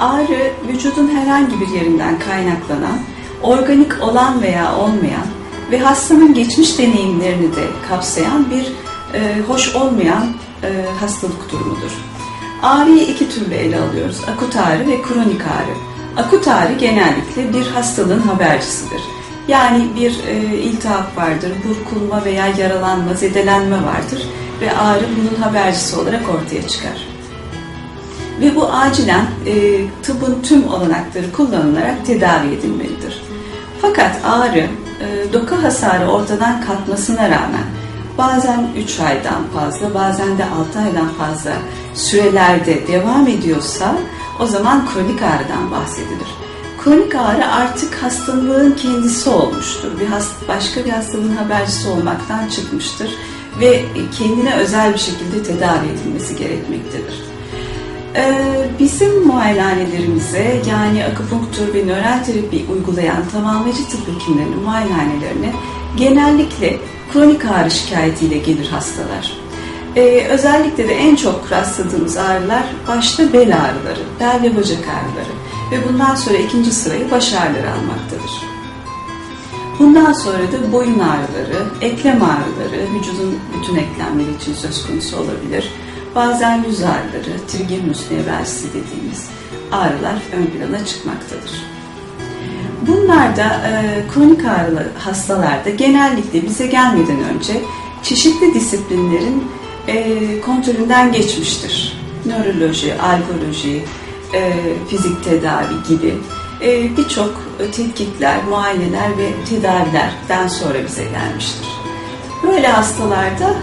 Ağrı vücudun herhangi bir yerinden kaynaklanan, organik olan veya olmayan ve hastanın geçmiş deneyimlerini de kapsayan bir e, hoş olmayan e, hastalık durumudur. Ağrıyı iki türlü ele alıyoruz. Akut ağrı ve kronik ağrı. Akut ağrı genellikle bir hastalığın habercisidir. Yani bir e, iltihap vardır, burkulma veya yaralanma, zedelenme vardır ve ağrı bunun habercisi olarak ortaya çıkar. Ve bu acilen e, tıbbın tüm olanakları kullanılarak tedavi edilmelidir. Fakat ağrı, e, doku hasarı ortadan kalkmasına rağmen bazen 3 aydan fazla, bazen de 6 aydan fazla sürelerde devam ediyorsa o zaman kronik ağrıdan bahsedilir. Kronik ağrı artık hastalığın kendisi olmuştur. Bir hast başka bir hastalığın habercisi olmaktan çıkmıştır ve kendine özel bir şekilde tedavi edilmesi gerekmektedir. Ee, bizim muayenehanelerimize yani akupunktur ve nöral terapi uygulayan tamamlayıcı tıp hekimlerinin muayenehanelerine genellikle kronik ağrı şikayetiyle gelir hastalar. Ee, özellikle de en çok rastladığımız ağrılar başta bel ağrıları, bel ve bacak ağrıları ve bundan sonra ikinci sırayı baş ağrıları almaktadır. Bundan sonra da boyun ağrıları, eklem ağrıları, vücudun bütün eklemleri için söz konusu olabilir. Bazen yüz ağrıları, trigeminus nevralgisi dediğimiz ağrılar ön plana çıkmaktadır. Bunlarda e, kronik ağrılı hastalarda genellikle bize gelmeden önce çeşitli disiplinlerin e, kontrolünden geçmiştir. Nöroloji, algoloji, e, fizik tedavi gibi e, birçok tetkikler, muayeneler ve tedavilerden sonra bize gelmiştir. Böyle hastalarda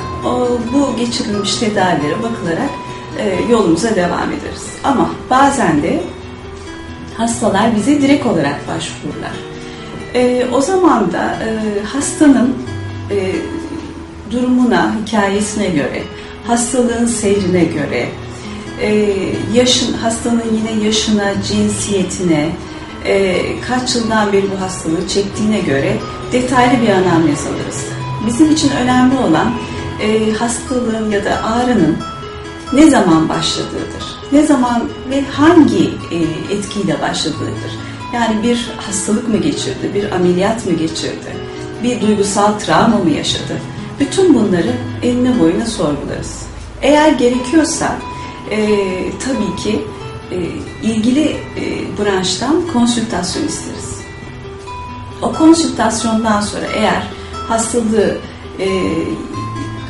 bu geçirilmiş tedavilere bakılarak e, yolumuza devam ederiz. Ama bazen de hastalar bize direkt olarak başvururlar. E, o zaman da e, hastanın durumuna, hikayesine göre, hastalığın seyrine göre, yaşın hastanın yine yaşına, cinsiyetine, kaç yıldan beri bu hastalığı çektiğine göre detaylı bir anamnez alırız. Bizim için önemli olan e, hastalığın ya da ağrının ne zaman başladığıdır. Ne zaman ve hangi e, etkiyle başladığıdır. Yani bir hastalık mı geçirdi, bir ameliyat mı geçirdi, bir duygusal travma mı yaşadı? Bütün bunları eline boyuna sorgularız. Eğer gerekiyorsa e, tabii ki e, ilgili e, branştan konsültasyon isteriz. O konsültasyondan sonra eğer hastalığı e,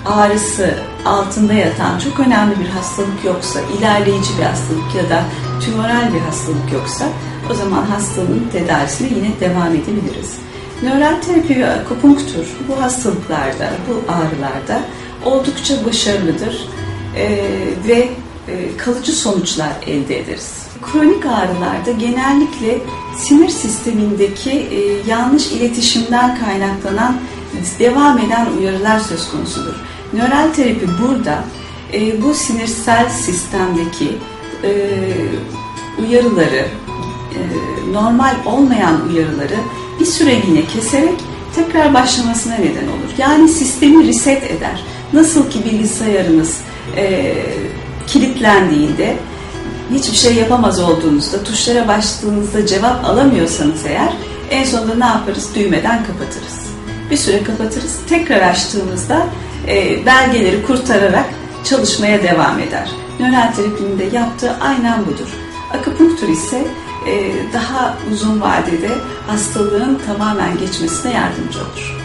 ağrısı altında yatan çok önemli bir hastalık yoksa, ilerleyici bir hastalık ya da tümöral bir hastalık yoksa o zaman hastalığın tedavisine yine devam edebiliriz. Nöral terapi ve akupunktur bu hastalıklarda, bu ağrılarda oldukça başarılıdır e, ve kalıcı sonuçlar elde ederiz. Kronik ağrılarda genellikle sinir sistemindeki yanlış iletişimden kaynaklanan devam eden uyarılar söz konusudur. Nöral terapi burada e, bu sinirsel sistemdeki uyarıları, normal olmayan uyarıları bir süreliğine keserek tekrar başlamasına neden olur. Yani sistemi reset eder. Nasıl ki bilgisayarınız kilitlendiğinde hiçbir şey yapamaz olduğunuzda, tuşlara bastığınızda cevap alamıyorsanız eğer en sonunda ne yaparız? Düğmeden kapatırız. Bir süre kapatırız. Tekrar açtığımızda e, belgeleri kurtararak çalışmaya devam eder. Nöral terapinin de yaptığı aynen budur. Akupunktur ise e, daha uzun vadede hastalığın tamamen geçmesine yardımcı olur.